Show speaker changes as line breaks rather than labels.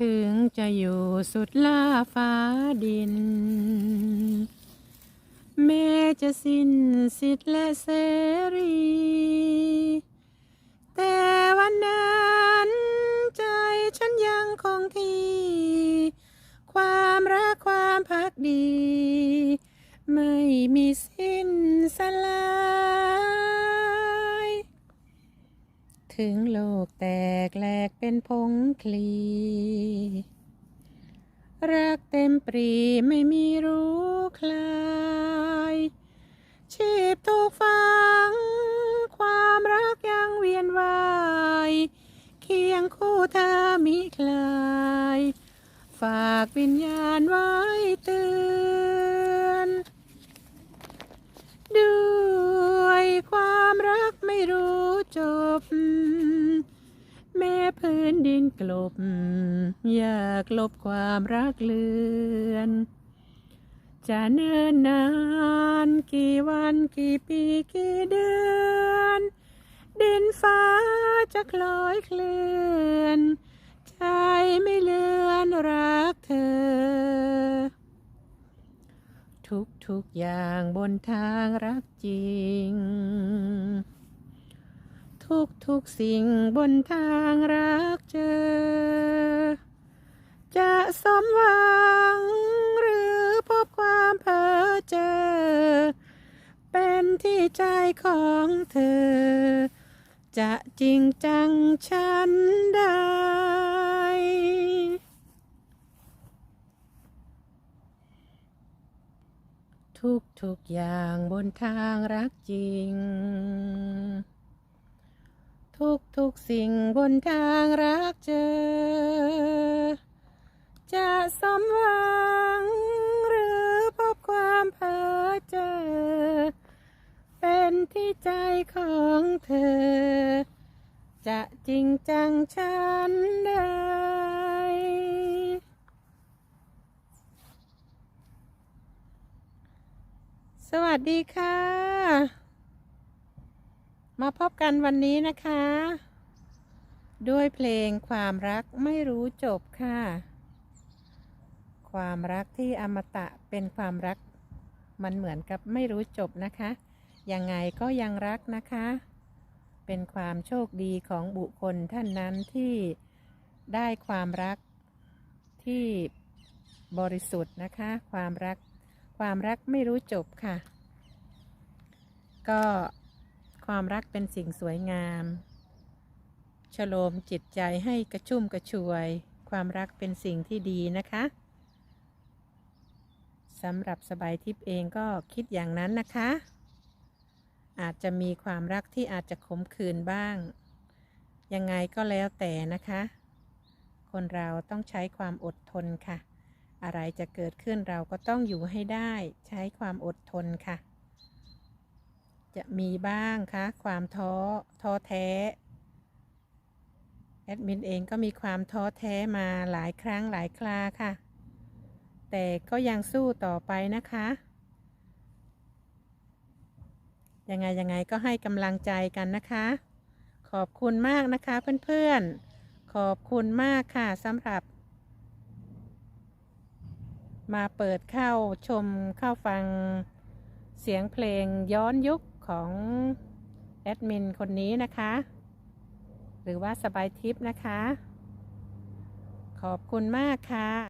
ถึงจะอยู่สุดล่าฟ้าดิน แม้จะสิ้นสิทธิ์และเสรี แต่วันนั้นใจฉันยังคงที่ ความรักความพักดี ไม่มีส ถึงโลกแตกแหลกเป็นพงคลี รักเต็มปรีไม่มีรู้คลายชีพถูกฝัง ความรักยังเวียนวายเคียงคู่เธอมิคลาย ฝากวิญญาณไว้เตือน ด้วยความรักไม่รู้จบ แม้พื้ นดินกลบ อยากลบความรักเลือน จะเนิ่นนาน กี่วันกี่ปีกี่เดือน ดินฟ้าจะคล้อยเคลื่อน ใจไม่เลือนรักเธอ ทุกทุกๆอย่างบนทางรักจริง ทุกทุกสิ่งบนทางรักเจอ จะสมหวังหรือพบความเพ้อเจอ เป็นที่ใจของเธอ จะจริงจังฉันได้ทุกทุกอย่างบนทางรักจริง ทุกทุกๆสิ่งบนทางรักเจอ จะสมหวังหรือพบความเพ้อเจอ เป็นที่ใจของเธอ จะจริงจังฉันได้สวัสดีค่ะ มาพบกันวันนี้นะคะ ด้วยเพลงความรักไม่รู้จบค่ะ ความรักที่อมตะเป็นความรัก มันเหมือนกับไม่รู้จบนะคะ ยังไงก็ยังรักนะคะ เป็นความโชคดีของบุคคลท่านนั้นที่ได้ความรักที่บริสุทธิ์นะคะ ความรักความรักไม่รู้จบค่ะ ก็ ความรักเป็นสิ่งสวยงามชโลมจิตใจให้กระชุ่มกระชวย ความรักเป็นสิ่งที่ดีนะคะสำหรับสบายทิพย์เองก็คิดอย่างนั้นนะคะ อาจจะมีความรักที่อาจจะขมขื่นบ้าง ยังไงก็แล้วแต่นะคะ คนเราต้องใช้ความอดทนค่ะ อะไรจะเกิดขึ้นเราก็ต้องอยู่ให้ได้ ใช้ความอดทนค่ะ จะมีบ้างคะความท้อท้อแท้ แอดมินเองก็มีความท้อแท้มาหลายครั้งหลายคราค่ะ แต่ก็ยังสู้ต่อไปนะคะ ยังไงยังไงก็ให้กำลังใจกันนะคะ ขอบคุณมากนะคะเพื่อนๆ ขอบคุณมากค่ะสำหรับ มาเปิดเข้าชมเข้าฟังเสียงเพลงย้อนยุค ของแอดมินคนนี้นะคะ หรือว่าสบายทิปนะคะ ขอบคุณมากค่ะ